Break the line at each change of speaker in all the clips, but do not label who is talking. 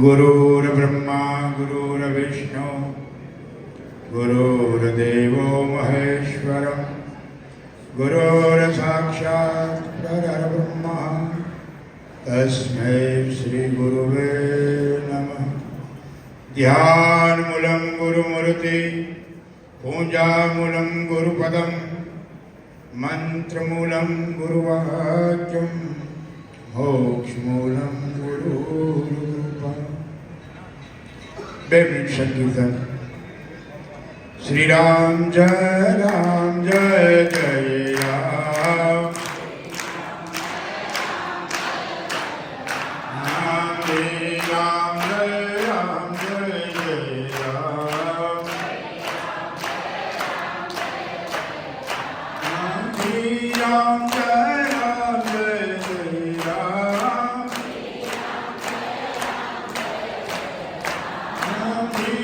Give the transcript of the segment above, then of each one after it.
गुरुर्ब्रह्मा गुरुर्विष्णु गुरुर्देवो महेश्वरं गुरुर्साक्षात् परब्रह्म तस्मै श्रीगुरुवे नमः ध्यानमूलं गुरुमूर्ति पूजामूलं गुरुपदं मन्त्रमूलं गुरुवाक्यं બે મિનિટ સંકીર્તન શ્રી રામ જય રામ જય.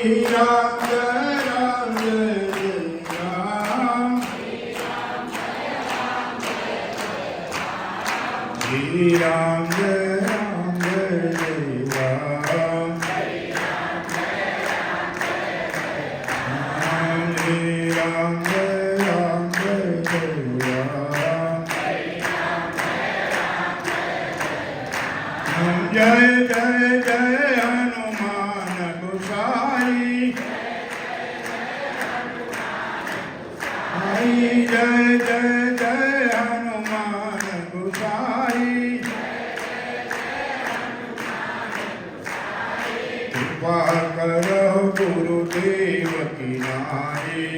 રામ શ્રી રામ જય રામ जय जय जय हनुमान गुसाई कृपा करो गुरुदेव की नारी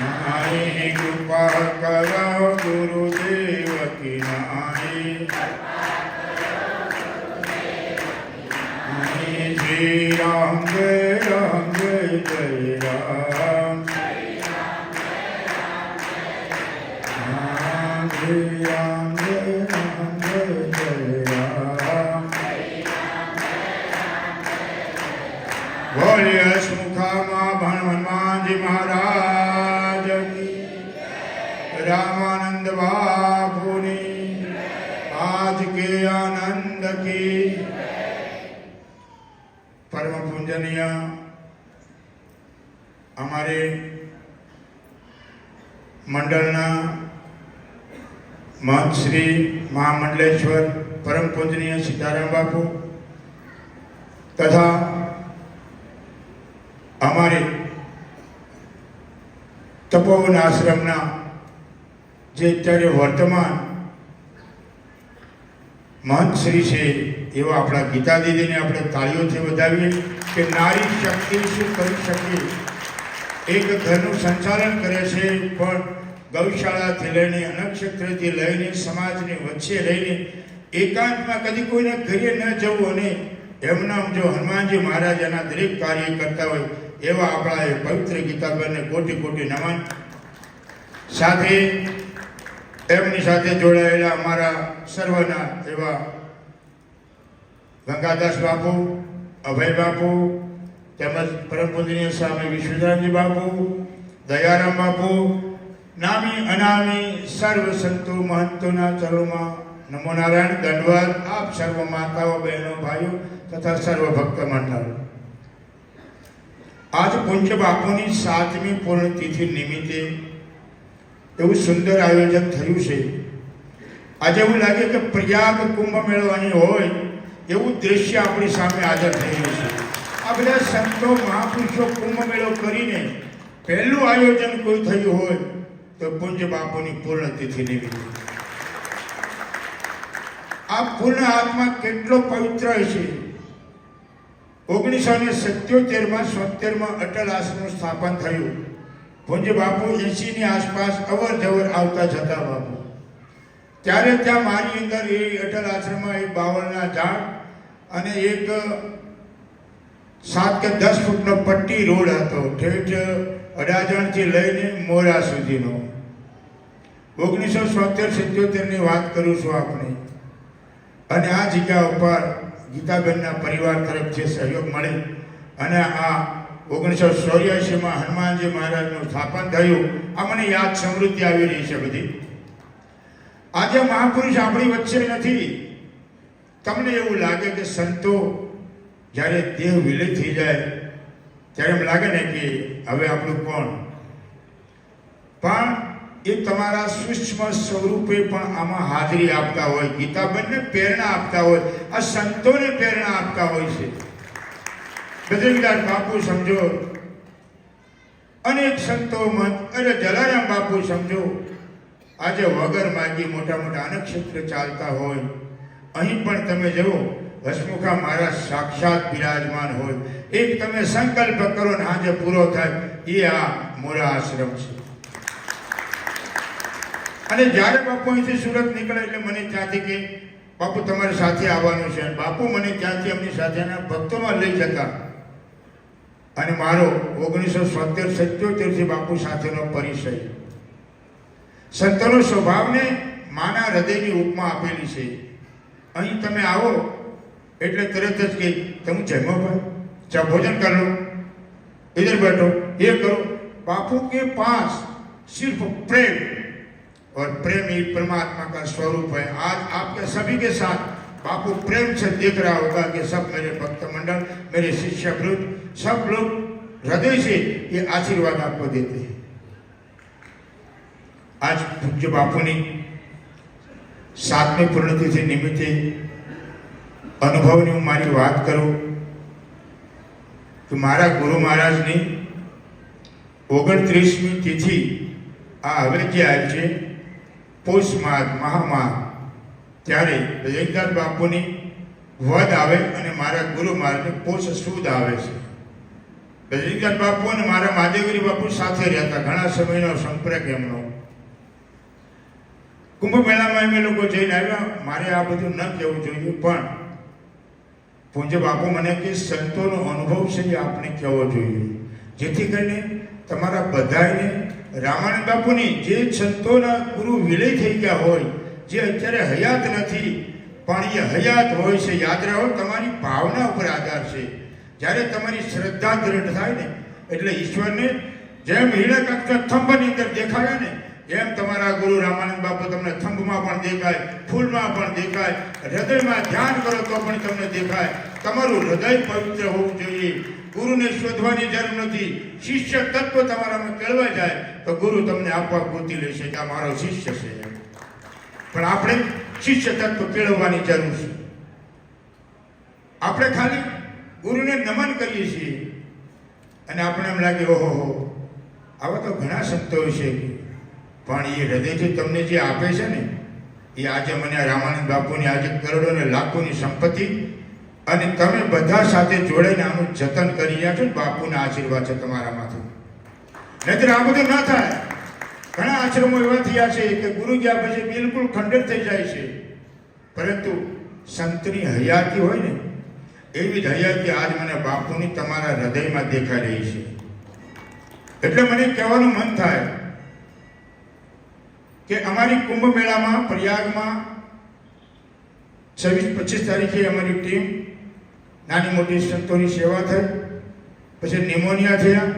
नारी कृपा करो પરમ हमारे અમારે મંડળના श्री શ્રી परम पूजनीय सीताराम बापू તથા અમારે તપોવન આશ્રમના જે અત્યારે વર્તમાન મહંત શ્રી છે, એવા આપણા ગીતા દીદીને આપણે તાળીઓથી વધાવીએ કે નારી શક્તિ શું કરી શકે? એક ઘરનું સંચાલન કરે છે, પણ ગૌશાળાથી લઈને અનક્ષેત્રથી લઈને સમાજની વચ્ચે રહીને એકાંતમાં કદી કોઈને ઘરે ન જવું અને એમનામ જો હનુમાનજી મહારાજ એના દરેક કાર્ય કરતા હોય, એવા આપણા એ પવિત્ર ગીતાબેનને કોટી કોટી નમન. સાથે એમની સાથે જોડાયેલા અમારા સર્વના એવા ગંગાદાસ બાપુ, અભય બાપુ, તેમજ પરમ પૂજનીય સ્વામી વિશ્વદાનજી બાપુ, દયારામ બાપુ, નામી અનામી સર્વ સંતો મહંતોના ચરોમાં નમો નારાયણ. દંડવાદ આપ સર્વ માતાઓ, બહેનો, ભાઈઓ તથા સર્વ ભક્ત મંડળ. આજ પૂજ્ય બાપુની સાતમી પૂર્ણતિથિ નિમિત્તે એવું સુંદર આયોજન થયું છે. આજે એવું લાગે કે પ્રયાગ કુંભ મેળવાની હોય એવું દ્રશ્ય આપણી સામે હાજર થઈ રહ્યું છે. આ બધા સંતો મહાપુરુષો કુંભ મેળો કરીને પહેલું આયોજન કોઈ થયું હોય તો પૂજ્ય બાપુની પૂર્ણતિથિ નિમિત્તે આ પૂર્ણ આત્મા કેટલો પવિત્ર છે. ઓગણીસો ને સત્યોતેરમાં સોતેરમાં અટલ આશ્રમનું સ્થાપન થયું. પૂજ્ય બાપુ એસીની આસપાસ અવર જવર આવતા જતા બાપુ. ત્યારે ત્યાં મારી અંદર એ અટલ આશ્રમમાં એક બાવળના ઝાડ અને એક સાત કે દસ ફૂટનો પટ્ટી રોડ હતો. ઠેઠ અડાજણથી લઈને મોરા સુધીનો. ઓગણીસો સોતેર સિત્યોતેરની વાત કરું છું આપણે અને આ જગ્યા ઉપર ગીતાબેનના પરિવાર તરફથી સહયોગ મળે. અને આ ઓગણીસો ચોર્યાસીમાં હનુમાનજી મહારાજનું સ્થાપન થયું. આ મને યાદ સમૃદ્ધિ આવી રહી છે બધી. આજે મહાપુરુષ આપણી વચ્ચે નથી. તમને એવું લાગે કે સંતો જ્યારે દેહ વિલય થઈ જાય, ત્યારે એમ લાગે ને કે હવે આપણું કોણ? પણ એ તમારા સૂક્ષ્મ સ્વરૂપે પણ આમાં હાજરી આપતા હોય ગીતાબેનને પ્રેરણા આપતા હોય, આ સંતોને પ્રેરણા આપતા હોય છે. બદ્રીનાથ બાપુ સમજો. અનેક સંતો મત, અરે જલારામ બાપુ સમજો. આજે વગર માગી મોટા મોટા અનક્ષેત્ર ચાલતા હોય. અહીં પણ તમે જુઓ, હસમુખા મારા સાક્ષાત બિરાજમાન હોય. એક તમે સંકલ્પ કરો ને આજે પૂરો થાય, એ આ મોરા આશ્રમ છે. અને જ્યારે બાપુ અહીંથી સુરત નીકળે એટલે મને ત્યાંથી કે, બાપુ, તમારી સાથે આવવાનું છે. બાપુ મને ત્યાંથી એમની સાથેના ભક્તોમાં લઈ જતા. અને મારો ઓગણીસો સોતેર સત્યોતેરથી બાપુ સાથેનો પરિચય સંતોનો સ્વભાવને માના હૃદયની ઉપમા આપેલી છે અહીં તમે આવો એટલે તરત જ કે તમે જમો ભાઈ ચા ભોજન કર લો इधर बैठो ये करो बापू के पास सिर्फ प्रेम और प्रेम ही परमात्मा का स्वरूप है आज आपके सभी के साथ बापू प्रेम से देख रहा होगा कि सब मेरे भक्त मंडल मेरे शिष्य वृद्ध सब लोग हृदय से ये आशीर्वाद आपको देते हैं आज પૂજ્ય બાપુની સાતમી પૂર્ણતિથિ નિમિત્તે અનુભવની હું મારી વાત કરું કે મારા ગુરુ મહારાજની ઓગણત્રીસમી તિથિ આ હવે જે આવી છે પૌષ માસ મહામાસ ત્યારે જયંતદાસ બાપુની વધ આવે અને મારા ગુરુ મહારાજની પોષ સુદ આવે છે રજનીકાંત બાપુ અને મારા મહાદેવગીરી બાપુ સાથે રહેતા ઘણા સમયનો સંપર્ક એમનો. કુંભ મેળામાં અમે લોકો જઈને આવ્યા. મારે આ બધું ન કહેવું જોઈએ, પણ પૂજ્ય બાપુ મને કે સંતોનો અનુભવ છે એ આપણે કહેવો જોઈએ. જેથી કરીને તમારા બધાને રામાનંદ બાપુની જે સંતોના ગુરુ વિલય થઈ ગયા હોય, જે અત્યારે હયાત નથી, પણ એ હયાત હોય છે. યાદ રાખો તમારી ભાવના ઉપર આધાર છે. જ્યારે તમારી શ્રદ્ધા દ્રઢ થાય ને, એટલે ઈશ્વરને જેમ હિરક થંભની અંદર દેખાય ને, એમ તમારા ગુરુ રામાનંદ બાપુ તમને થંભમાં પણ દેખાય, ફૂલમાં પણ દેખાય, હૃદયમાં ધ્યાન કરો તો પણ તમને દેખાય. તમારું હૃદય પવિત્ર હોવું જોઈએ. ગુરુને શોધવાની જરૂર નથી. શિષ્ય તત્વ તમારામાં કેળવાઈ જાય, તો ગુરુ તમને આપવા ગોતી લેશે કે આ મારો શિષ્ય છે. પણ આપણે શિષ્ય તત્વ કેળવવાની જરૂર છે. આપણે ખાલી ગુરુને નમન કરીએ છીએ. અને આપણે એમ લાગે, ઓહો, હો, આવા તો ઘણા સંતો છે. પણ એ હૃદયથી તમને જે આપે છે ને, એ આજે મને રામાનંદ બાપુની આજે કરોડો ને લાખોની સંપત્તિ અને તમે બધા સાથે જોડાઈને આનું જતન કરી રહ્યા છો બાપુના આશીર્વાદ છે તમારામાંથી. નહીતર આ બધું ના થાય. ઘણા આશ્રમો એવા થયા છે કે ગુરુ ગયા પછી બિલકુલ ખંડિત થઈ જાય છે. પરંતુ સંતની હયાતી હોય ને એવી હયાતી આજ મને બાપુની તમારા હૃદયમાં દેખાઈ રહી છે. એટલે મને કહેવાનું મન થાય કે અમારી કુંભ મેળામાં પ્રયાગમાં છવ્વીસ, પચીસ તારીખે અમારી ટીમ નાની મોટી સંતોની સેવા થઈ, પછી નિમોનિયા થયા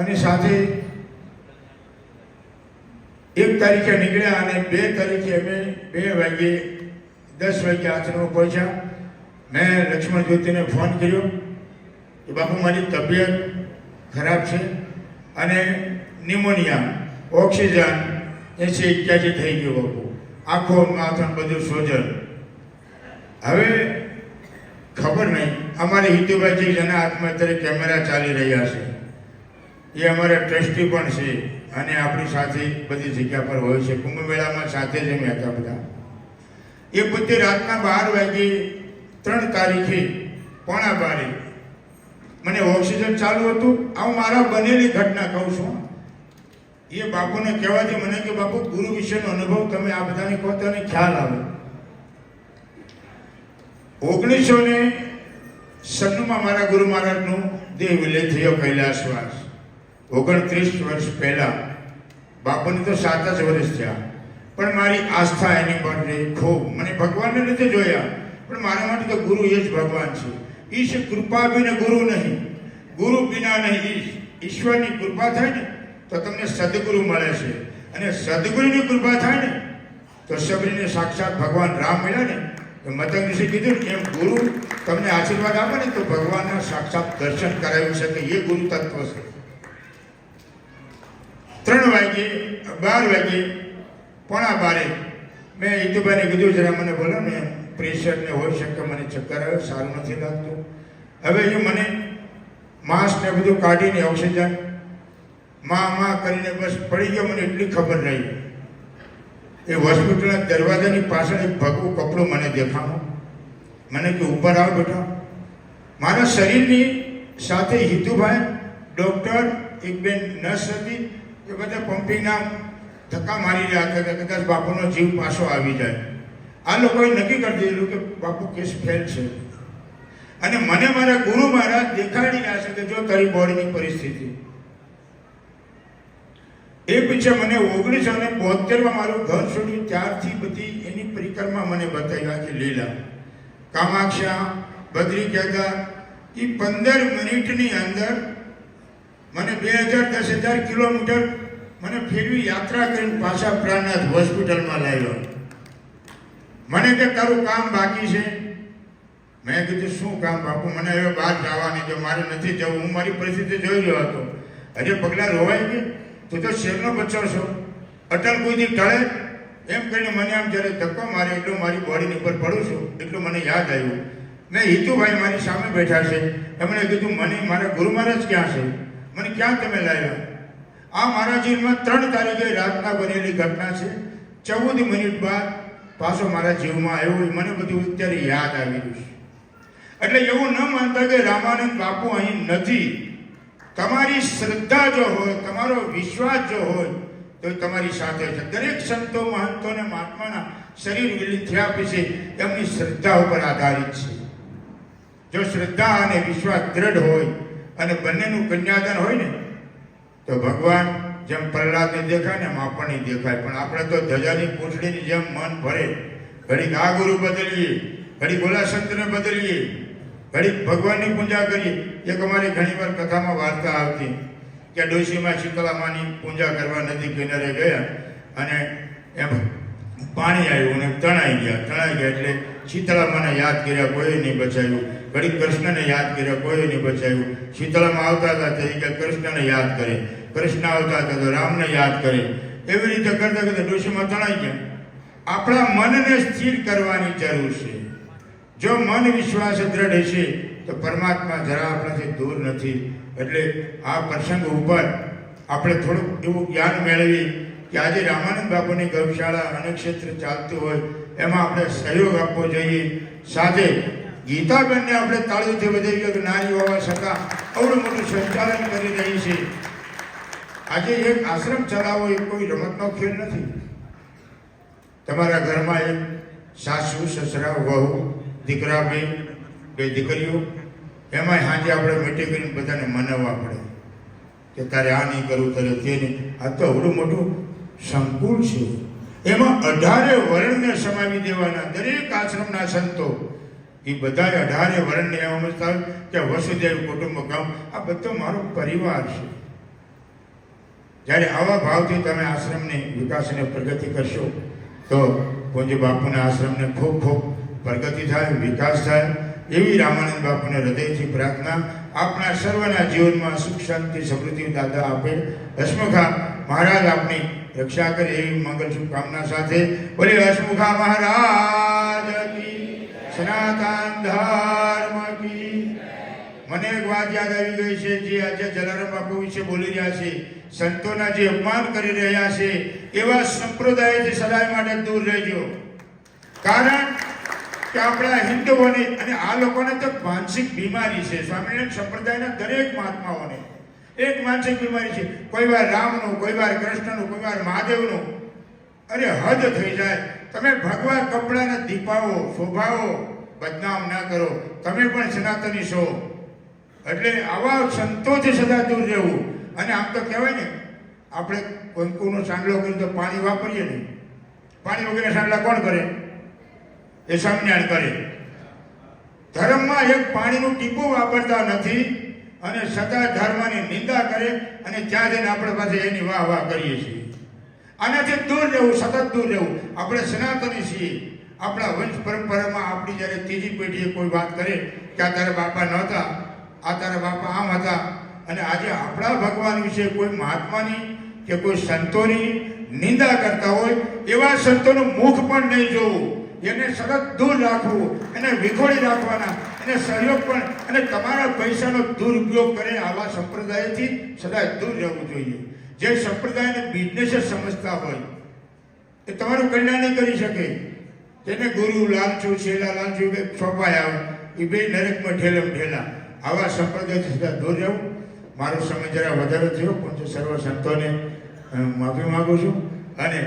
અને સાથે એક તારીખે નીકળ્યા અને બે તારીખે અમે બે વાગ્યે, દસ વાગે આચરણ પહોંચ્યા. મેં લક્ષ્મણ જ્યોતિને ફોન કર્યો કે બાપુ, મારી તબિયત ખરાબ છે અને નિમોનિયા, ઓક્સિજન એસી એક્યાસી થઈ ગયો બાપુ. આખો માથણ બધું સોજન. હવે ખબર નહીં, અમારે હિતુભાઈજી જેના હાથમાં અત્યારે કેમેરા ચાલી રહ્યા છે. એ અમારા ટ્રસ્ટી પણ છે અને આપણી સાથે બધી જગ્યા પર હોય છે. કુંભ મેળામાં સાથે જ અમે હતા બધા. એ પોતે રાતના બાર વાગે ત્રણ તારીખે પોણા બારે મને ઓક્સિજન ચાલુ હતું. આવું મારા બનેલી ઘટના કહું છું. એ બાપુને કહેવાથી મને કે બાપુ, ગુરુ વિશેનો અનુભવ તમે આ બધાને કહો તો ખ્યાલ આવે. ઓગણીસો ને સન્નુમાં મારા ગુરુ મહારાજનું દેહ વિલય થયો કૈલાસવાસ ઓગણત્રીસ વર્ષ પહેલા. બાપુને તો સાત જ વર્ષ થયા. પણ મારી આસ્થા એની માટે ખૂબ. મને ભગવાનને નથી જોયા. પણ મારા માટે તો ગુરુ એ જ ભગવાન છે. ઈશ કૃપા બિન ગુરુ નહીં. ગુરુ બિના નહીં. ઈશ ઈશ્વરની કૃપા થાય ને, તો તમને સદગુરુ મળે છે. અને સદગુરુની કૃપા થાય ને, તો સબરીને સાક્ષાત ભગવાન રામ મળ્યા ને, તો મતંગ વિશે કીધું એમ ગુરુ, તમને આશીર્વાદ આપે ને, તો ભગવાનના સાક્ષાત દર્શન કરાવી શકે એ ગુરુ તત્વ છે. ત્રણ વાગે, બાર વાગે, પોણા બારે, મેં હિતુભાઈને કીધું, જરા મને બોલો ને ને હોઈ શકે, મને ચક્કર આવે, સારું નથી લાગતું. હવે એ મને માસ્ક ને બધું કાઢીને ઓક્સિજનમાં માં કરીને બસ પડી ગયો, મને એટલી ખબર નહીં એ હોસ્પિટલના દરવાજાની પાછળ એક ભગવું કપડું મને દેખાણું. મને કે ઉપર આવ બેટા મારા શરીરની સાથે હિતુભાઈ ડૉક્ટર એક બેન નર્સ હતી, એ બધા પમ્પિંગના ધક્કા મારી રહ્યા હતા કે કદાચ બાપુનો જીવ પાછો આવી જાય. આ લોકોએ નક્કી કરી દીધેલું કે બાપુ કેસ ફેલ છે. અને મને મારા ગુરુ મહારાજ દેખાડી રહ્યા છે કે જો તારી બોડીની પરિસ્થિતિ. એ પીછે મને ઓગણીસો ને બોતેરમાં મારું ઘર છોડ્યું ત્યારથી બધી એની પરિક્રમા મને બતાવ્યા છે લીલા, કામાક્ષા, બદ્રી કેદાર, એ પંદર મિનિટની અંદર મને બે હજાર દસ હજાર કિલોમીટર મને ફેરવી યાત્રા કરીને પાછા પ્રાણનાથ હોસ્પિટલમાં લાવ્યો. મને કે તારું કામ બાકી છે? મેં કીધું, શું કામ બાપુ? મને હવે બહાર જવાની જો મારે નથી જવું. હું મારી પરિસ્થિતિ જોઈ રહ્યો હતો. હજે પગલાં રોવાય કે તું તો શેરનો બચ્ચો છો. અટલ કોઈથી ટળે? એમ કરીને મને આમ જ્યારે ધક્કો મારે, એટલો મારી બોડીની ઉપર પડું છું. એટલું મને યાદ આવ્યું. મેં હિતુભાઈ મારી સામે બેઠા છે. એમણે કીધું, મને મારા ગુરુ મહારાજ ક્યાં છે? મને ક્યાં તમે લાવ્યા? આ મારા જીવનમાં ત્રણ તારીખે રાતના બનેલી ઘટના છે. ચૌદ મિનિટ બાદ પાછો મારા જીવમાં આવ્યો મને બધું અત્યારે યાદ આવી રહ્યું છે. એટલે એવું ન માનતા કે રામાનંદ બાપુ અહીં નથી. તમારી શ્રદ્ધા જો હોય, તમારો વિશ્વાસ જો હોય, તો તમારી સાથે છે. દરેક સંતો, મહંતો અને મહાત્માના શરીર વિલીન થયા પછી એમની શ્રદ્ધા ઉપર આધારિત છે. જો શ્રદ્ધા અને વિશ્વાસ દ્રઢ હોય અને બંનેનું કન્યાદાન હોય ને, તો ભગવાન જેમ પ્રહલાદને દેખાય ને એમ આપણને દેખાય. પણ આપણે તો ધજાની પૂંછડીની જેમ મન ભરે. ઘડીક આ ગુરુ બદલીએ, ઘડીક ઓલા સંતને બદલીએ, ઘડીક ભગવાનની પૂજા કરીએ. એક અમારી ઘણીવાર કથામાં વાર્તા આવતી કે ડોશીમાં શીતળામાની પૂજા કરવા નદી કિનારે ગયા અને એમ પાણી આવ્યું અને તણાઈ ગયા. તણાઈ ગયા એટલે શીતળામાને યાદ કર્યા કોઈ નહીં બચાવ્યું ઘડી કૃષ્ણને યાદ કર્યા કોઈ નહીં બચાવ્યું શીતળામાં આવતા હતા તરીકે કૃષ્ણને યાદ કરે. કૃષ્ણ આવતા હતા તો રામને યાદ કરે. એવી રીતે કરતા કરતા ડોશીમાં તણાઈ ગયા. આપણા મનને સ્થિર કરવાની જરૂર છે. જો મન વિશ્વાસ દ્રઢ હશે, તો પરમાત્મા જરા આપણાથી દૂર નથી. એટલે આ પ્રસંગ ઉપર આપણે થોડુંક એવું જ્ઞાન મેળવી કે આજે રામાનંદ બાપુની ગૌશાળા અનેક ક્ષેત્ર ચાલતું હોય. એમાં આપણે સહયોગ આપવો જોઈએ. સાથે ગીતાબેનને આપણે તાળીઓથી વધાવીએ કે નારી હોવા છતાં અવડું મોટું સંચાલન કરી રહી છે. આજે એક આશ્રમ ચલાવવો એ કોઈ રમતનો ખેલ નથી. તમારા ઘરમાં એક સાસુ, સસરા, વહુ, દીકરા બે બે દીકરીઓ, એમાંય સાંજે આપણે મીટિંગ કરીને બધાને મનાવવા પડે કે તારે આ નહીં કરવું, તારે તે નહીં. આ તો અવડું મોટું સંકુલ છે. એમાં અઢારે વર્ણને સમાવી દેવાના દરેક આશ્રમના સંતો. એ બધા અઢારે વર્ણને એવા સમજતા કે વસુદેવ કુટુંબકમ આ બધો મારો પરિવાર છે. જ્યારે આવા ભાવથી તમે આશ્રમની વિકાસ અને પ્રગતિ કરશો, તો પૂજ્ય બાપુના આશ્રમને ખૂબ ખૂબ પ્રગતિ થાય, વિકાસ થાય. એવી રામાનંદ બાપુને હૃદયથી પ્રાર્થના આપણા સર્વના જીવનમાં સુખ શાંતિ સમૃદ્ધિ દાદા આપે. હસમુખા મહારાજ આપની રક્ષા કરે એવી મંગલ શુભકામના સાથે. બોલે હસમુખા મહારાજ સનાતન ધર્મ કી. મને એક વાત યાદ આવી ગઈ છે જે આજે જલારામ બાપુ વિશે બોલી રહ્યા છે. સંતોના જે અપમાન કરી રહ્યા છે, એવા સંપ્રદાયથી સદાય માટે દૂર રહેજો. કારણ કે આપણા હિન્દુઓને અને આ લોકોને તો માનસિક બીમારી છે. સ્વામિનારાયણ સંપ્રદાયના દરેક મહાત્માઓને એક માનસિક બીમારી છે. કોઈ વાર રામનું, કોઈ વાર કૃષ્ણનું, કોઈ વાર મહાદેવનું. અરે હદ થઈ જાય. તમે ભગવા કપડાના દીપાવો શોભાવો બદનામ ના કરો. તમે પણ સનાતની છો. એટલે આવા સંતોથી સદા દૂર રહેવું. અને આમ તો કહેવાય ને, આપણે કંકુનો સાંડલો કરીએ તો પાણી વાપરીએ નહીં પાણી વગેરે સાંડલા કોણ કરે? એ સ્વામિનારાયણ કરે. ધર્મમાં એક પાણીનું ટીપું વાપરતા નથી. અને સદા ધર્મની નિંદા કરે અને ત્યાં જઈને આપણે પાસે એની વાહ વાહ કરીએ છીએ. આનાથી દૂર રહેવું, સતત દૂર રહેવું. આપણે સનાતની છીએ. આપણા વંશ પરંપરામાં આપણી જ્યારે ત્રીજી પેઢીએ કોઈ વાત કરે કે આ તારા બાપા નહોતા, આ તારા બાપા આમ હતા, અને આજે આપણા ભગવાન વિશે કોઈ મહાત્માની કે કોઈ સંતોની નિંદા કરતા હોય, એવા સંતોનું મુખ પણ નહીં જોવું. એને સતત દૂર રાખવું, એને વિખોડી રાખવાના એને સહયોગ પણ, અને તમારા પૈસાનો દુરુપયોગ કરે આવા સંપ્રદાયથી સદાય દૂર રહેવું જોઈએ. જે સંપ્રદાયને બિઝનેસ જ સમજતા હોય, એ તમારું કલ્યાણ નહીં કરી શકે. તેને ગુરુ લાલચુ, શેલા લાલચુ કે સોંપાય આવે એ બે નરકમાં ઠેલમ ઠેલા. આવા સંપ્રદાયથી સદા દૂર રહેવું. મારો સમય જરા વધારે થયો, પણ સર્વ સંતોને માફી માગું છું. અને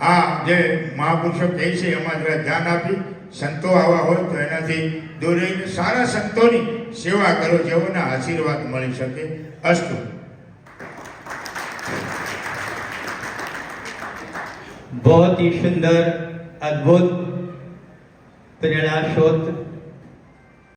આ જે મહાપુરુષો કહે છે, એમાં જરા ધ્યાન આપી. સંતો આવા હોય તો એનાથી દૂર રહીને સારા સંતોની સેવા કરો જેઓના આશીર્વાદ મળી શકે અસ્તુ
बहुत ही सुंदर अद्भुत प्रेरणा शोध